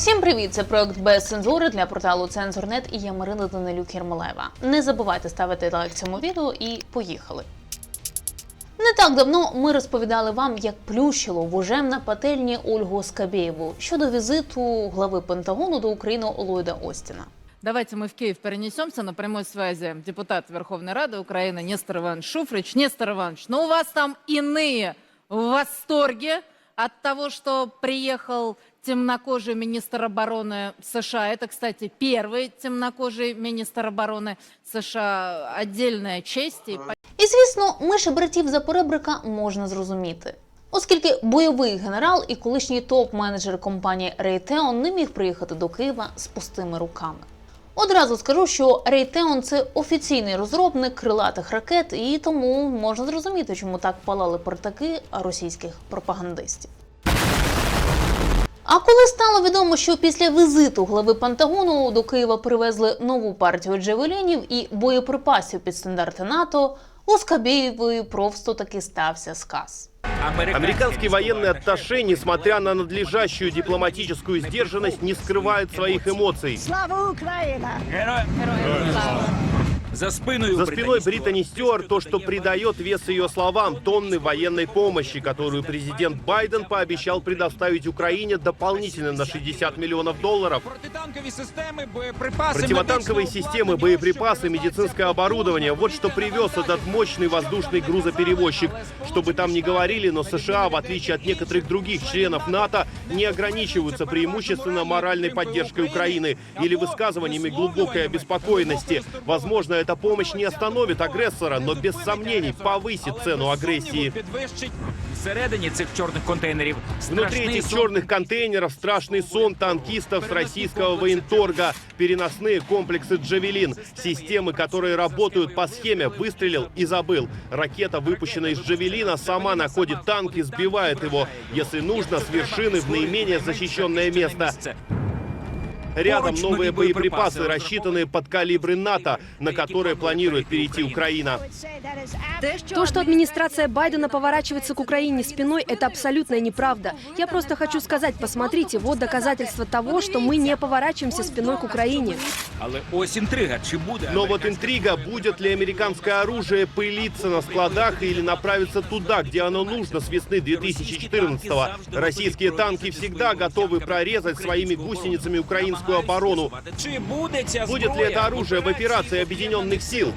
Всім привіт! Це проект без цензури для порталу Цензорнет і я Марина Данилюк Єрмолаєва. Не забувайте ставити лайк цьому відео і поїхали. Не так давно ми розповідали вам, як плющило вужем на пательні Ольгу Скабєєву щодо візиту глави Пентагону до України Ллойда Остіна. Давайте мы в Киев перенесемся на прямой связи. Депутат Верховной Рады Украины Нестор Иванович Шуфрич. Нестор Иванович, но у вас там иные в восторге от того, что приехал темнокожий министр обороны США. Это, кстати, первый темнокожий министр обороны США. Отдельная честь. И І звісно, миші братів за поребрика можна зрозуміти. Оскільки бойовий генерал і колишній топ-менеджер компанії Raytheon не міг приїхати до Києва з пустими руками. Одразу скажу, що Raytheon – це офіційний розробник крилатих ракет, і тому можна зрозуміти, чому так палали портаки російських пропагандистів. А коли стало відомо, що після візиту глави Пентагону до Києва привезли нову партію джевелінів і боєприпасів під стандарти НАТО, у Скабєєвої просто таки стався сказ. Американский военный атташе, несмотря на надлежащую дипломатическую сдержанность, не скрывает своих эмоций. Слава Україна! За спиною За спиной Британи Стюарт то, что придает вес ее словам, тонны военной помощи, которую президент Байден пообещал предоставить Украине дополнительно на 60 миллионов долларов. Противотанковые системы, боеприпасы, медицинское оборудование – вот что привез этот мощный воздушный грузоперевозчик. Что бы там ни говорили, но США, в отличие от некоторых других членов НАТО, не ограничиваются преимущественно моральной поддержкой Украины или высказываниями глубокой обеспокоенности. Возможно, эта помощь не остановит агрессора, но без сомнений повысит цену агрессии. підвищить всередині цих чорних контейнерів. Внутри страшний этих сон. черных контейнеров страшный сон танкистов с российского военторга, переносные комплексы «Джавелин», системы, которые работают по схеме «выстрелил и забыл». Ракета, выпущенная из «Джавелина», сама находит танк и сбивает его, если нужно, с вершины в наименее защищенное место. Рядом Поруч новые нові боєприпаси, боеприпасы, рассчитанные под калибры НАТО, на которые планирует перейти Украина. То, что администрация Байдена поворачивается к Украине спиной, это абсолютная неправда. Я просто хочу сказать, посмотрите, вот доказательство того, что мы не поворачиваемся спиной к Украине. Але ось інтрига, чи буде Но вот американський интрига, будет ли американское оружие пылиться на складах или направиться туда, где оно нужно с весны 2014-го. Российские танки всегда готовы прорезать своими гусеницами украинскую оборону. Чи буде ця Будет ли зброя это оружие в операции объединенных сил?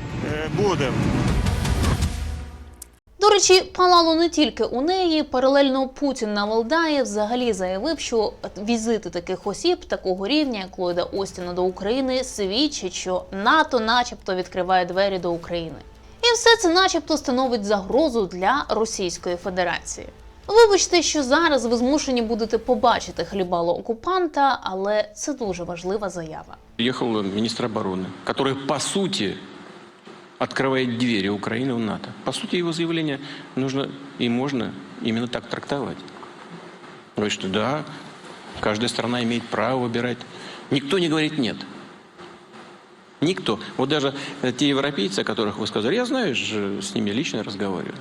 До речі, палало не тільки у неї. Паралельно Путін на Валдаї взагалі заявив, що візити таких осіб такого рівня, як Ллойда Остіна до України, свідчить, що НАТО, начебто, відкриває двері до України. І все це, начебто, становить загрозу для Російської Федерації. Вибачте, що зараз ви змушені будете побачити хлібало окупанта, але це дуже важлива заява. Приехал министр обороны, который, по сути, открывает двери Украины в НАТО. По сути, его заявление нужно и можно именно так трактовать. Говорит, что да, каждая страна имеет право выбирать. Никто не говорит «нет». Никто. Вот даже э, те европейцы, о которых вы сказали, я знаю, же с ними лично разговариваю.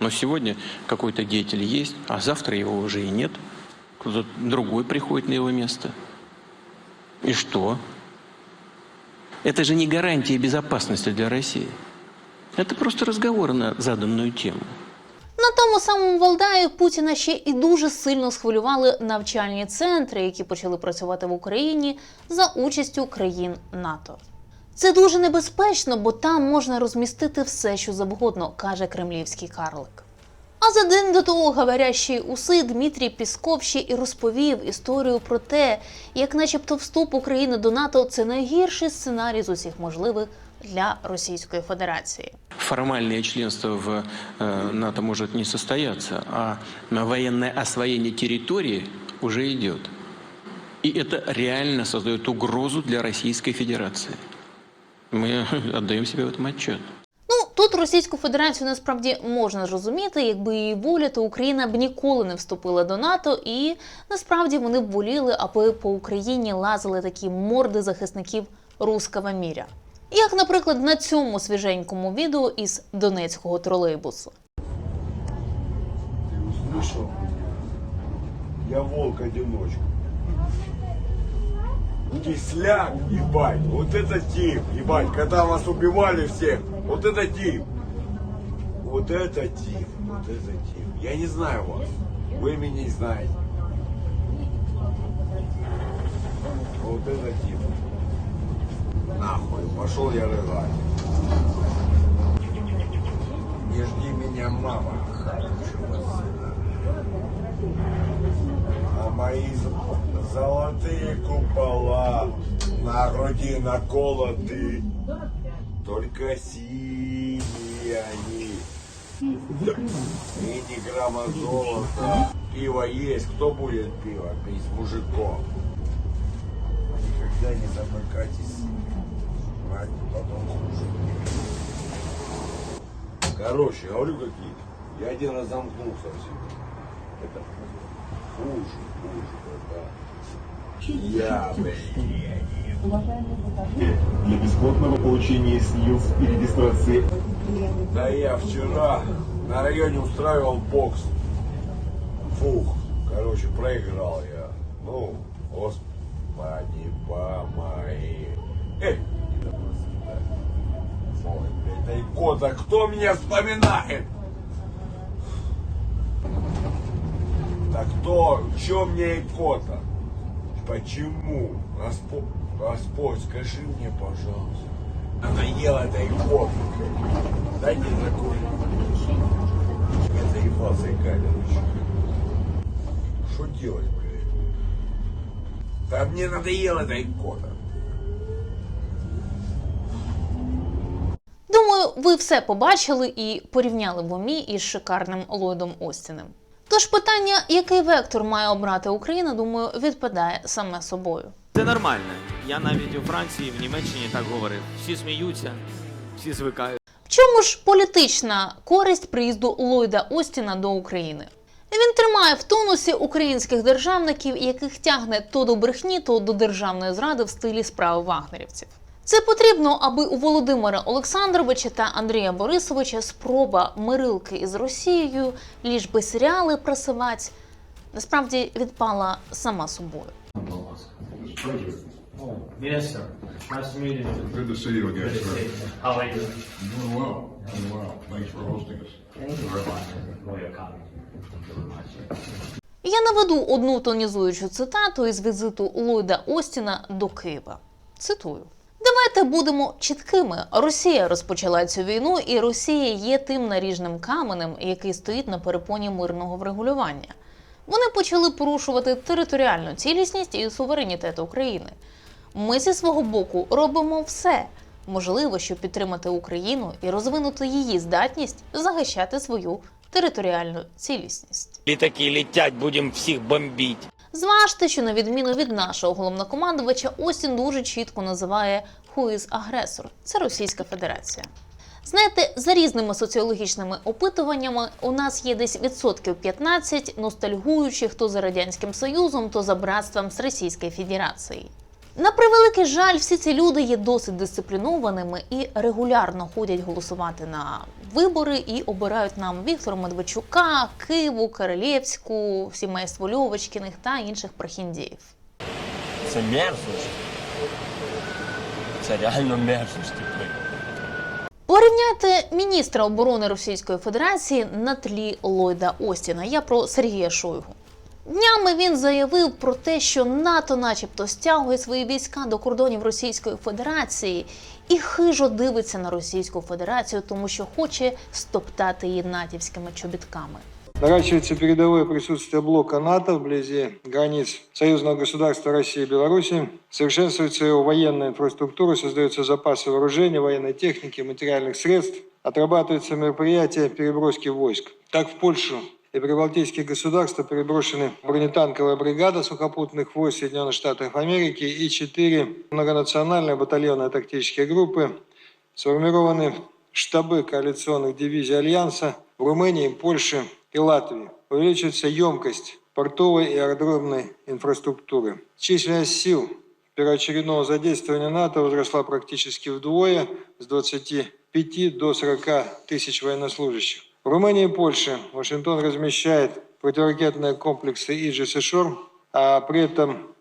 Но сегодня какой-то деятель есть, а завтра его уже и нет. Кто-то другой приходит на его место. И что? Это же не гарантия безопасности для России. Это просто разговор на заданную тему. На тому самому Валдаї Путіна ще і дуже сильно схвилювали навчальні центри, які почали працювати в Україні за участю країн НАТО. Це дуже небезпечно, бо там можна розмістити все, що завгодно, каже кремлівський карлик. А за день до того говорящий уси Дмитрій Пісков ще і розповів історію про те, як, начебто, вступ України до НАТО це найгірший сценарій з усіх можливих для Російської Федерації. Формальное членство в э, НАТО может не состояться, а военное освоение территории уже идет. И это реально создает угрозу для Российской Федерации. Мы отдаем себе в этом отчет. Ну тут Російську Федерацію насправді можна зрозуміти, якби її воля, то Україна б ніколи не вступила до НАТО, і насправді вони б воліли, аби по Україні лазили такі морди захисників руского міря. Як, наприклад, на цьому свіженькому відео із донецького тролейбусу. Ты услышал? Я волк-одиночка. Кисляк, ебать, вот это тип, ебать, когда вас убивали всех, вот это тип. Вот это тип, вот это тип. Я не знаю вас, вы меня не знаете. Вот это тип. Нахуй, пошел я рыгать. Не жди меня, мама, хорошего сына. А мои золотые купола на груди наколоты, только синие они. И ни грамма золота. Пиво есть, кто будет пиво пить мужиком? Никогда не замыкайтесь. Потом хуже. Короче, говорю какие. Я один раз замкнулся всегда. Это хуже, хуже, да. Я, для бесплатного получения СНИЛС и регистрации Да я вчера на районе устраивал бокс. Фух, короче, проиграл я. Ну, господи, помоги. Эй, Ой, блядь, да икота, кто меня вспоминает? Так кто, чё мне икота? Почему? Господь, Господь, скажи мне, пожалуйста. Надоело этой икоты, блядь. Дайте закончить. Я заебался икать, короче. Что делать, блядь? Да мне надоела эта икота. Думаю, ви все побачили і порівняли в умі із шикарним Ллойдом Остіним. Тож питання, який вектор має обрати Україна, думаю, відпадає саме собою. Це нормально. Я навіть у Франції, в Німеччині так говорив. Всі сміються, всі звикають. В чому ж політична користь приїзду Ллойда Остіна до України? Він тримає в тонусі українських державників, яких тягне то до брехні, то до державної зради в стилі справи вагнерівців. Це потрібно, аби у Володимира Олександровича та Андрія Борисовича спроба мирилки із Росією, ліж би серіали просивать, насправді відпала сама собою. Я наведу одну тонізуючу цитату із візиту Ллойда Остіна до Києва. Цитую. Давайте будемо чіткими. Росія розпочала цю війну, і Росія є тим наріжним каменем, який стоїть на перепоні мирного врегулювання. Вони почали порушувати територіальну цілісність і суверенітет України. Ми зі свого боку робимо все можливе, щоб підтримати Україну і розвинути її здатність захищати свою територіальну цілісність. Літаки летять, будемо всіх бомбити. Зважте, що на відміну від нашого головнокомандувача, Остін дуже чітко називає «Who is агресор. Це Російська Федерація. Знаєте, за різними соціологічними опитуваннями у нас є десь відсотків 15 ностальгуючих то за радянським союзом, то за братством з Російської Федерації. На превеликий жаль, всі ці люди є досить дисциплінованими і регулярно ходять голосувати на вибори і обирають нам Віктора Медведчука, Киву, Королєвську, сімейство Льовочкіних та інших прохіндіїв. Це мерзость. Це реально мерзость. Порівняйте міністра оборони Російської Федерації на тлі Ллойда Остіна. Я про Сергія Шойгу. Днями він заявив про те, що НАТО, начебто, стягує свої війська до кордонів Російської Федерації і хижо дивиться на Російську Федерацію, тому що хоче стоптати її натівськими чобітками. Наращивается передовое присутствие блока НАТО вблизи границ союзного государства России и Беларуси. Совершенствуется его военная инфраструктура, создаются запасы вооружения, военной техники, материальных средств. Отрабатываются мероприятия переброски войск. Так в Польшу и прибалтийские государства переброшены бронетанковая бригада сухопутных войск Соединенных Штатов Америки и четыре многонациональные батальонные тактические группы. Сформированы штабы коалиционных дивизий Альянса в Румынии, Польше и Латвии. Увеличивается емкость портовой и аэродромной инфраструктуры. Численность сил первоочередного задействования НАТО возросла практически вдвое с 25 до 40 тысяч военнослужащих. В Румынии и Польше Вашингтон размещает противоракетные комплексы Иджис и Шорм, а при этом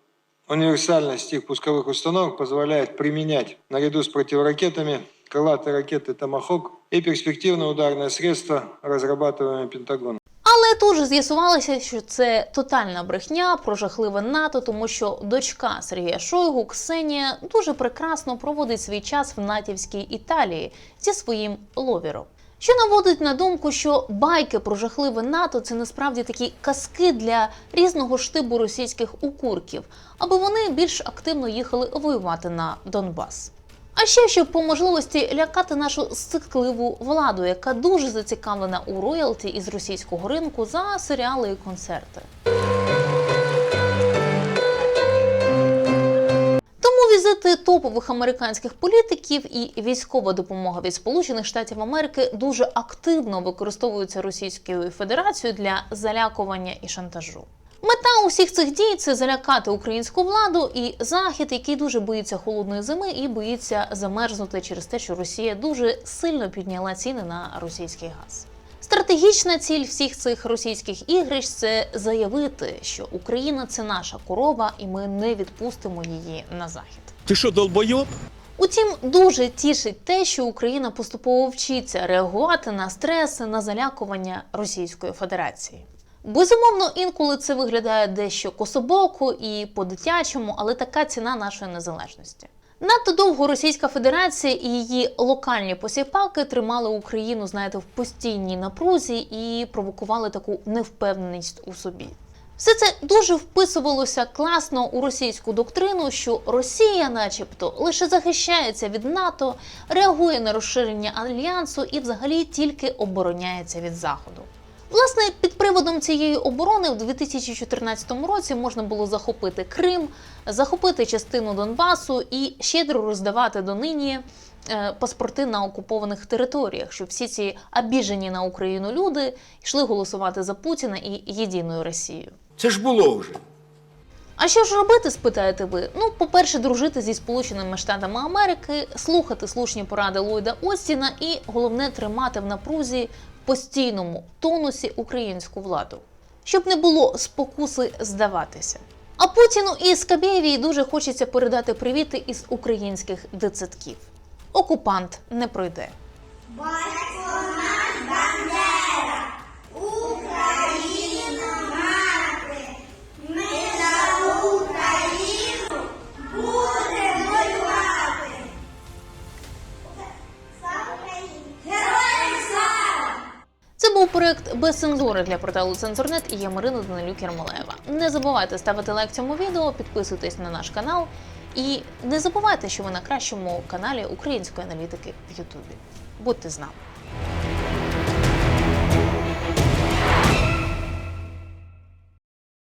Универсальность их пусковых установок позволяет применять наряду с противоракетами крылатые ракеты «Томахок» и перспективное ударное средство, разрабатываемое Пентагоном. Але тут же з'ясувалося, що це тотальна брехня про жахливе НАТО, тому що дочка Сергія Шойгу Ксенія дуже прекрасно проводить свій час в натівській Італії зі своїм ловіром. Що наводить на думку, що байки про жахливе НАТО це насправді такі казки для різного штибу російських укурків, аби вони більш активно їхали воювати на Донбас. А ще щоб по можливості лякати нашу сцикливу владу, яка дуже зацікавлена у роялті із російського ринку за серіали і концерти. Топових американських політиків і військова допомога від Сполучених Штатів Америки дуже активно використовуються Російською Федерацією для залякування і шантажу. Мета усіх цих дій це залякати українську владу і захід, який дуже боїться холодної зими і боїться замерзнути через те, що Росія дуже сильно підняла ціни на російський газ. Стратегічна ціль всіх цих російських ігрищ це заявити, що Україна це наша корова, і ми не відпустимо її на захід. Ты что, долбоеб? Утім, дуже тішить те, що Україна поступово вчиться реагувати на стреси, на залякування Російської Федерації. Безумовно, інколи це виглядає дещо кособоко і по-дитячому, але така ціна нашої незалежності. Надто довго Російська Федерація і її локальні посіпаки тримали Україну, знаєте, в постійній напрузі і провокували таку невпевненість у собі. Все це дуже вписувалося класно у російську доктрину, що Росія, начебто, лише захищається від НАТО, реагує на розширення альянсу і взагалі тільки обороняється від заходу. Власне, під приводом цієї оборони в 2014 році можна було захопити Крим, захопити частину Донбасу і щедро роздавати донині е, паспорти на окупованих територіях, щоб всі ці обіжені на Україну люди йшли голосувати за Путіна і єдиною Росією. Це ж було вже. А що ж робити, спитаєте ви? Ну, по-перше, дружити зі Сполученими Штатами Америки, слухати слушні поради Ллойда Остіна і головне тримати в напрузі в постійному тонусі українську владу, щоб не було спокуси здаватися. А Путіну і Скабєєвій дуже хочеться передати привіти із українських дитсадків. Окупант не пройде. Це проект без цензури для порталу Цензорнет і я Марина Данилюк Ярмолеєва. Не забувайте ставити лайк цьому відео, підписуйтесь на наш канал і не забувайте, що ви на кращому каналі української аналітики в Ютубі. Будьте з нами.